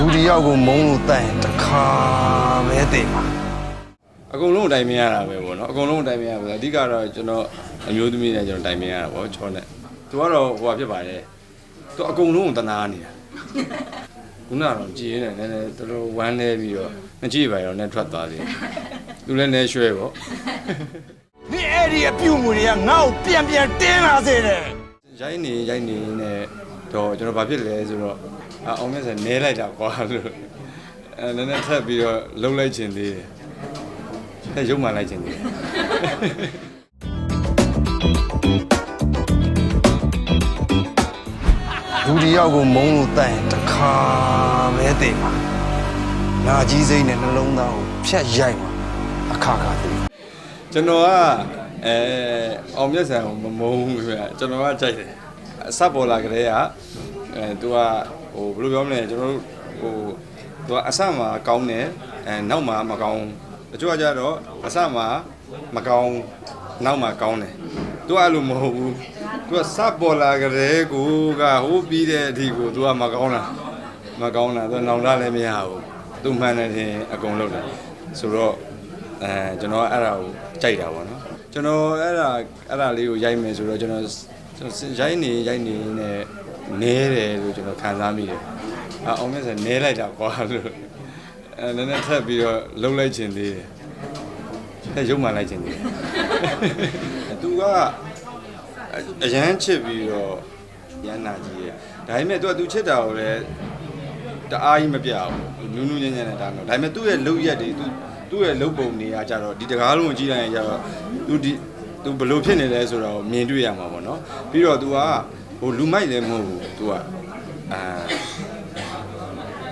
လူတစ်ယောက်ကိုမုန်းလို့တတ်ရင်တစ်ခါပဲတည်မှာအကုန်လုံးအတိုင်းမရတာပဲပေါ့နော်အကုန်လုံးအတိုင်းမရပါဘူးအဓိကတော့ကျွန်တော်အမျိုးသမီးနဲ့ကျွန်တော်တိုင်မရတာပေါ့ချောနဲ့သူကတော့ဟိုဟာဖြစ်ပါတယ်သူအကုန်လုံးကိုတနာနေတာခုနကတော့ကြည်နေတယ်နည်းနည်းတော်တော်ဝမ်းနေပြီးတော့မကြည့်ပါရောနဲ့ထွက်သွားသေးတယ်သူလည်းနေရွှဲပေါ့မင်းအဲ့ဒီအပြုတ်မှုတွေကငါ့ကိုပြန်ပြန်တင်းလာစေတယ်ရိုက်နေရိုက်နေနဲ့ တော့ကျွန်တော်ဘာဖြစ်လဲဆိုတော့အအောင်မြတ်ဆန်နဲလိုက်တာကွာလို့အဲနည်းနည်းထပ်ပြီးတော့လှုပ်လိုက်ခြင်းသေးတယ်ထပ်ရုပ်မှန်လိုက်ခြင်းသေးတယ်လူတစ်ယောက်ကိုမုန်းလို့တတ်ရင်တစ်ခါပဲတည်မှာနာကြီးစိမ့်နဲ့နှလုံးသားကိုဖြတ်ရိုက်မှာအခါခါတည်ကျွန်တော်ကအဲအောင်မြတ်ဆန်ကိုမမုန်းဘူးခင်ဗျကျွန်တော်ကကြိုက်တယ် အစပေါ်လာကလေးကအဲသူကဟိုဘယ်လိုပြောမလဲကျွန်တော်တို့ဟိုသူကအစမှာကောင်းတယ်အဲနောက်မှာမကောင်းတချို့ကကြတော့အစမှာမကောင်းနောက်မှာကောင်းတယ်သူကအဲ့လိုမဟုတ်ဘူးသူကစပေါ်လာကလေးကိုကဟိုးပြီးတဲ့အထိကိုသူကမကောင်းတာမကောင်းတာသူနောင်တလည်းမရဘူးသူမှန်တယ်ထင်အကုန်လုပ်တယ်ဆိုတော့အဲကျွန်တော်ကအဲ့ဒါကိုကြိုက်တာပေါ့နော်ကျွန်တော်အဲ့ဒါအဲ့ဒါလေးကိုရိုက်မယ်ဆိုတော့ကျွန်တော် ကျွန်တော်ရိုက်နေရိုက်နေနဲ့နဲတယ်လို့ကျွန်တော်ခံစားမိတယ်အအောင်မဲ့ဆိုနဲလိုက်တာကွာလို့အဲနည်းနည်းထပ်ပြီးတော့လှုပ်လိုက်ခြင်းသေးတယ်ထပ်ရုပ်မှန်လိုက်ခြင်းသေးတယ်သူကအရန်ချစ်ပြီးတော့ရန်နာကြီးရဲ့ဒါပေမဲ့သူကသူချစ်တာကိုလည်းတအားကြီးမပြဘူးနူးနူးညံ့ညံ့နဲ့ဒါမျိုးဒါပေမဲ့သူ့ရဲ့လုပ်ရက်တွေသူသူ့ရဲ့လုပ်ပုံတွေကကြတော့ဒီတကားလုံးကိုကြည့်လိုက်ရင်ကြတော့သူဒီ သူဘလို့ဖြစ်နေလဲဆိုတော့မြင်တွေ့ရမှာပေါ့နော်ပြီးတော့ तू ကဟိုလူမိုက်လည်းမဟုတ်ဘူး तू ကအာ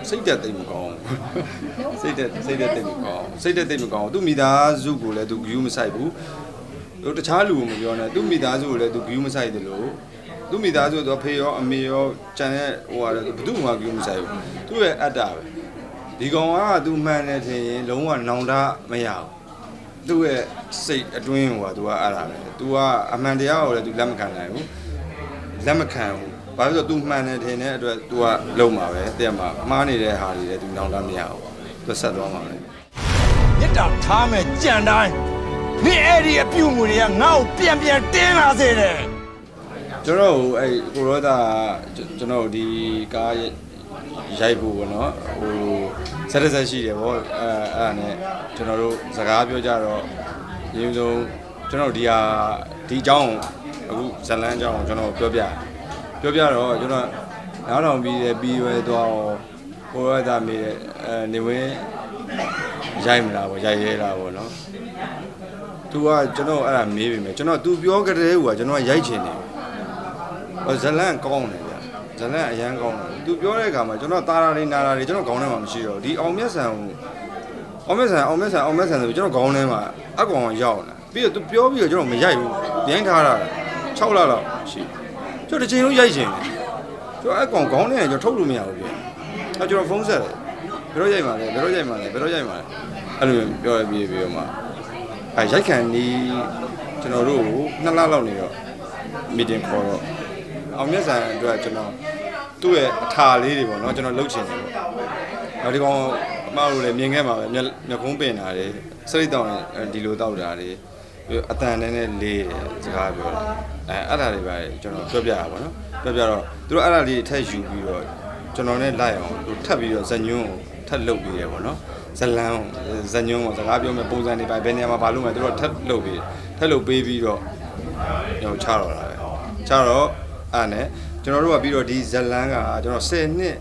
စိတ်သက်သိပ်မကောင်းဘူးစိတ်သက်စိတ်သက်သိပ်မကောင်းစိတ်သက်သိပ်မကောင်းသူမိသားစုကိုလည်း तू view မဆိုင်ဘူးတို့တခြားလူကိုမပြောနဲ့သူမိသားစုကိုလည်း तू view မဆိုင်တယ်လို့သူမိသားစုတော့ဖေရောအမေရောကျန်တဲ့ဟိုဟာဘယ်သူမှ view မဆိုင်ဘူးသူ့ရဲ့အတ္တပဲဒီကောင်က तू မှန်တယ်ထင်ရင်လုံးဝနောင်တမရဘူး သူ့ရဲ့စိတ်အတွင်းဟိုက तू ကအဲ့ဒါပဲ तू ကအမှန်တရားကိုလည်း तू လက်မခံနိုင်ဘူးလက်မခံဘူးဘာဖြစ်လို့ तू မှန်တယ်ထင်တဲ့အတွက် तू ကလုံးမှာပဲတဲ့မှာမှားနေတဲ့ဟာတွေလည်း तू နောင်တမရဘူး तू ဆက်သွားမှာပဲ မြစ်တာထားမဲ့ကြံတိုင်းမင်းအဲ့ဒီအပြုတ်မှုတွေကငါ့ကိုပြန်ပြန်တင်းလာစေတယ် ကျွန်တော်တို့အဲ့ကိုရောတာကျွန်တော်တို့ဒီကားရို က်ဖို့ပေါ့နော်ဟိုဆက်တစ်ဆက်ရှိတယ်ဗောအဲအဲ့ဒါနဲ့ကျွန်တော်တို့စကားပြောကြတော့ရင်းဆုံးကျွန်တော်ဒီဟာဒီအကြောင်းအခုဇလန်းအကြောင်းကျွန်တော်ပြောပြပြောပြတော့ကျွန်တော်နားထောင်ပြီးတယ်ပြီးရွယ်သွားတော့ကိုရောတာမေးတယ်အဲနေဝင်းရိုက်မလားဗောရိုက်ရဲလားဗောနော် तू ကကျွန်တော်အဲ့ဒါမေးပြီမယ်ကျွန်တော် तू ပြောကြတဲ့ဟိုကကျွန်တော်ရိုက်ချင်တယ်ဟိုဇလန်ကောင်းတယ် ဗျဇလန်အရန်ကောင်းတယ်သူပြောတဲ့အခါမှာကျွန်တော်တာရာလေးနာရာလေးကျွန်တော်ခေါင်းထဲမှာမရှိတော့ဘူးဒီအောင်မြတ်ဆန်ကိုအောင်မြတ်ဆန်အောင်မြတ်ဆန်အောင်မြတ်ဆန်ဆိုပြီးကျွန်တော်ခေါင်းထဲမှာအကောင်ရောက်လာပြီးတော့သူပြောပြီးတော့ကျွန်တော်မရိုက်ဘူးပြန်ထားတာ6လလောက်ရှိကျွန်တော်တစ်ချိန်လုံးရိုက်ချင်တယ်ကျွန်တော်အကောင်ခေါင်းထဲကကျွန်တော်ထုတ်လို့မရဘူးပြန်အဲကျွန်တော်ဖုန်းဆက်တယ်ဘယ်တော့ရိုက်မှာလဲဘယ်တော့ရိုက်မှာလဲဘယ်တော့ရိုက်မှာလဲအဲ့လိုပြောရပြီးပြီးတော့မှအဲရိုက်ခံဒီကျွန်တော်တို့ကို2လလောက်နေတော့ meeting ခေါ်တော့ အောင်မြတ်ဆန်အတွက်ကျွန်တော်သူ့ရဲ့အထာလေးတွေပေါ့နော်ကျွန်တော်လှုပ်ချင်တယ်ပေါ့။နောက်ဒီကောင်အမတို့လည်းမြင်ခဲ့မှာပဲမျက်မျက်ခုံးပင်တာတွေစရိတ်တောင်းတယ်ဒီလိုတောက်တာတွေပြီးတော့အတန်နဲ့နဲ့လေးတယ်စကားပြောတာအဲအဲ့ဒါတွေပဲကျွန်တော်ပြောပြတာပေါ့နော်ပြောပြတော့သူတို့အဲ့ဒါလေးထက်ယူပြီးတော့ကျွန်တော်နဲ့လိုက်အောင်သူထပ်ပြီးတော့ဇညွန်းကိုထပ်လုပ်ပြီးရပေါ့နော်ဇလန်းဇညွန်းကိုစကားပြောမဲ့ပုံစံတွေပဲဘယ်နေရာမှာဘာလုပ်မှသူတို့ထပ်လုပ်ပြီးထပ်လုပ်ပေးပြီးတော့ကျွန်တော်ချတော့တာပဲချတော့ အဲ့နဲ့ကျွန်တော်တို့ကပြီးတော့ဒီဇလန်းကကျွန်တော်10နှစ်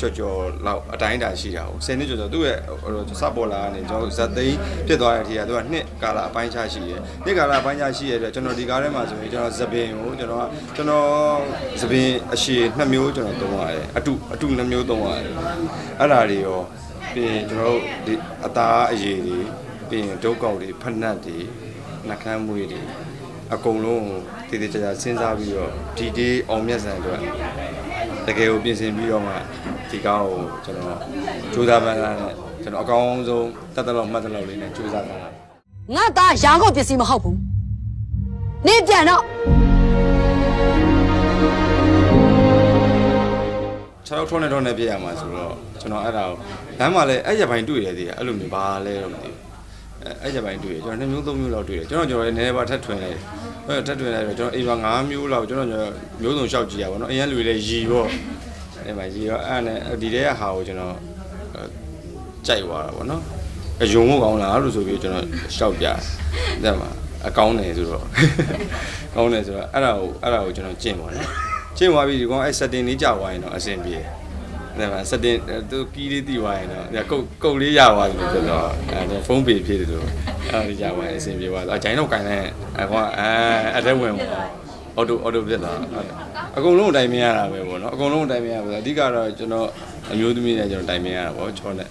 ကြော်ကြော်လောက်အတိုင်းအတာရှိတာကို10နှစ်ကြော်ကြော်သူ့ရဲ့ဟိုစပေါ်လာကနေကျွန်တော်ဇက်သိန်းဖြစ်သွားတဲ့အထိကသူကနှစ်ကာလအပိုင်းခြားရှိတယ်နှစ်ကာလအပိုင်းခြားရှိရတဲ့ကျွန်တော်ဒီကားထဲမှာဆိုရင်ကျွန်တော်ဇပင်ကိုကျွန်တော်ကကျွန်တော်ဇပင်အရှည်နှစ်မျိုးကျွန်တော်သုံးရတယ်အတုအတုနှစ်မျိုးသုံးရတယ်အဲ့ဒါတွေရောပြီးရင်ကျွန်တော်တို့ဒီအသားအရည်တွေပြီးရင်ဒုတ်ကောက်တွေဖက်နှက်တွေနှကမ်းမွေးတွေ အကုန်လုံးကိုတည်တည်ကြကြစဉ်းစားပြီးတော့ဒီဒီအောင်မြတ်ဆန်အတွက်တကယ်ကိုပြင်ဆင်ပြီးတော့မှဒီကားကိုကျွန်တော်ကြိုးစားပန်းစားနဲ့ကျွန်တော်အကောင်းဆုံးတက်တက်လောက်မှတ်တက်လောက်လေးနဲ့ကြိုးစားတာငါသားရာကုန်ပစ္စည်းမဟုတ်ဘူးနေပြန်တော့ချ6ထောင်းနဲ့ထောင်းနဲ့ပြည့်ရမှာဆိုတော့ကျွန်တော်အဲ့ဒါကိုလမ်းမှာလည်းအဲ့ရပိုင်းတွေ့ရတယ်တည်းအဲ့လိုမျိုးဘာလဲတော့မသိဘူး အဲ့အဲ့ရပိုင်းတွေ့ရကျွန်တော်2မျိုး3မျိုးလောက်တွေ့တယ်ကျွန်တော်ကျွန်တော်လည်းနည်းနည်းပါထပ်ထွင်လိုက်အဲ့ထပ်ထွင်လိုက်တော့ကျွန်တော်အိမ်မှာ5မျိုးလောက်ကျွန်တော်မျိုးစုံလျှောက်ကြည့်ရပါတော့အရင်လူတွေလည်းရီပေါ့အဲ့မှာရီရောအဲ့နဲ့ဒီတဲကဟာကိုကျွန်တော်ကြိုက်သွားတာပေါ့နော်အယုံဖို့ကောင်းလားလို့ဆိုပြီးကျွန်တော်လျှောက်ပြတယ်မှာအကောင်းတယ်ဆိုတော့ကောင်းတယ်ဆိုတော့အဲ့ဒါကိုအဲ့ဒါကိုကျွန်တော်ကျင့်ပါနော်ကျင့်သွားပြီးဒီကောင်အဲ့ setting လေးကြာသွားရင်တော့အဆင်ပြေတယ် ဒါမှ setting သူကီးလေးတီးသွားရင်တော့ဒါကုတ်ကုတ်လေးရသွားပြီဆိုတော့အဲဖုန်းပေဖြစ်တယ်ဆိုတော့အဲ့ဒါကြာသွားရင်အဆင်ပြေသွားတော့အကြိုင်တော့ကင်လိုက်အကောင်အဲအတက်ဝင်ပေါ့အော်တိုအော်တိုဖြစ်လာအကုန်လုံးအတိုင်းမရတာပဲပေါ့နော်အကုန်လုံးအတိုင်းမရပါဘူးအဓိကတော့ကျွန်တော်အမျိုးသမီးနဲ့ကျွန်တော်တိုင်မရတာပေါ့ချောနဲ့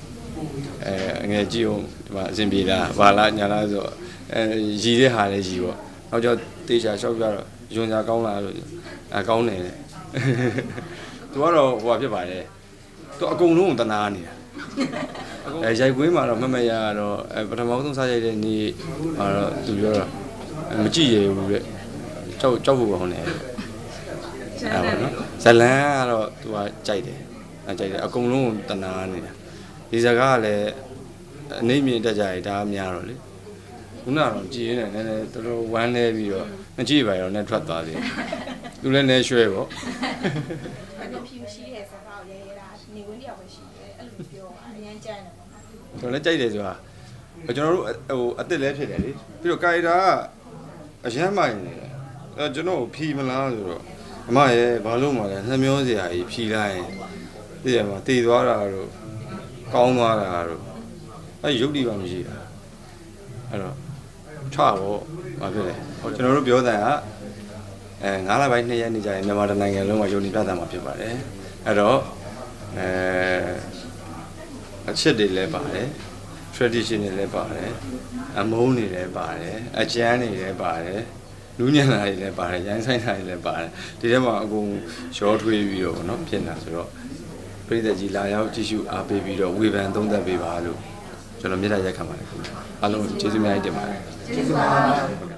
အဲငယ်ကြည့်အောင်ဒီမှာအဆင်ပြေလားဘာလားညာလားဆိုတော့အဲရီတဲ့ဟာလည်းရီပေါ့နောက်ကျတေချာလျှောက်ပြတော့ယွန်စာကောင်းလားလို့အကောင်းတယ်လေသူကတော့ဟိုဟာဖြစ်ပါတယ် သူအကုန်လုံးကိုတနာနေတာအဲရိုက်ကွင်းမှာတော့မမရတော့အဲပထမဆုံးစားရိုက်တဲ့နေ့မှာတော့သူပြောတော့မကြည့်ရဘူးတဲ့ကြောက်ကြောက်ဖို့ကောင်းတယ်အဲပါနော်ဇလန်ကတော့သူကကြိုက်တယ်အဲကြိုက်တယ်အကုန်လုံးကိုတနာနေတာဒီစကားကလည်းအနေမြင့်တက်ကြရဒါများတော့လေခုနကတော့ကြည်ရင်းနဲ့နည်းနည်းတော်တော်ဝမ်းလဲပြီးတော့မကြည့်ပါရောနဲ့ထွက်သွားသေးတယ်သူလည်းနည်းရွှဲပေါ့အဲ့လိုဖြူရှိတဲ့စကားကိုရဲ ရဲတာနေဝင်တယောက်ပဲရှိတယ်အဲ့လိုပြောတာအရင်ကြမ်းတယ်ပေါ့နော်ကျွန်တော်လည်းကြိုက်တယ်ဆိုတာကျွန်တော်တို့ဟိုအစ်စ်လည်းဖြစ်တယ်လေပြီးတော့ကာရီတာကအရမ်းမိုင်နေတယ်အဲကျွန်တော်ဖြီမလားဆိုတော့အမရဲ့ဘာလို့မှလဲနှမျောစရာကြီးဖြီလိုက်ရင်သိရမှာတည်သွားတာတို့ကောင်းသွားတာတို့အဲရုပ်တိပါမရှိတာအဲ့တော့ချတော့ဘာဖြစ်လဲဟိုကျွန်တော်တို့ပြောတဲ့ကအဲ9လပိုင်း2ရက်နေကြရင်မြန်မာတိုင်းနိုင်ငံလုံးမှာယုံကြည်ပြသမှာဖြစ်ပါတယ်အဲ့တော့ အဲအချစ်တွေလည်းပါတယ် tradition တွေလည်းပါတယ်အမုန်းတွေလည်းပါတယ်အကျန်းတွေလည်းပါတယ်လူညံတာတွေလည်းပါတယ်ရိုင်းဆိုင်တာတွေလည်းပါတယ်ဒီထဲမှာအကုန်ရောထွေးပြီးတော့ဗောနော်ဖြစ်နေတာဆိုတော့ပြည်သက်ကြီးလာရောက်ကြည့်ရှုအားပေးပြီးတော့ဝေဖန်သုံးသပ်ပေးပါလို့ကျွန်တော်မြတ်တာရက်ခံပါတယ်ခင်ဗျာအားလုံးကျေးဇူးများတင်ပါတယ်ကျေးဇူးပါ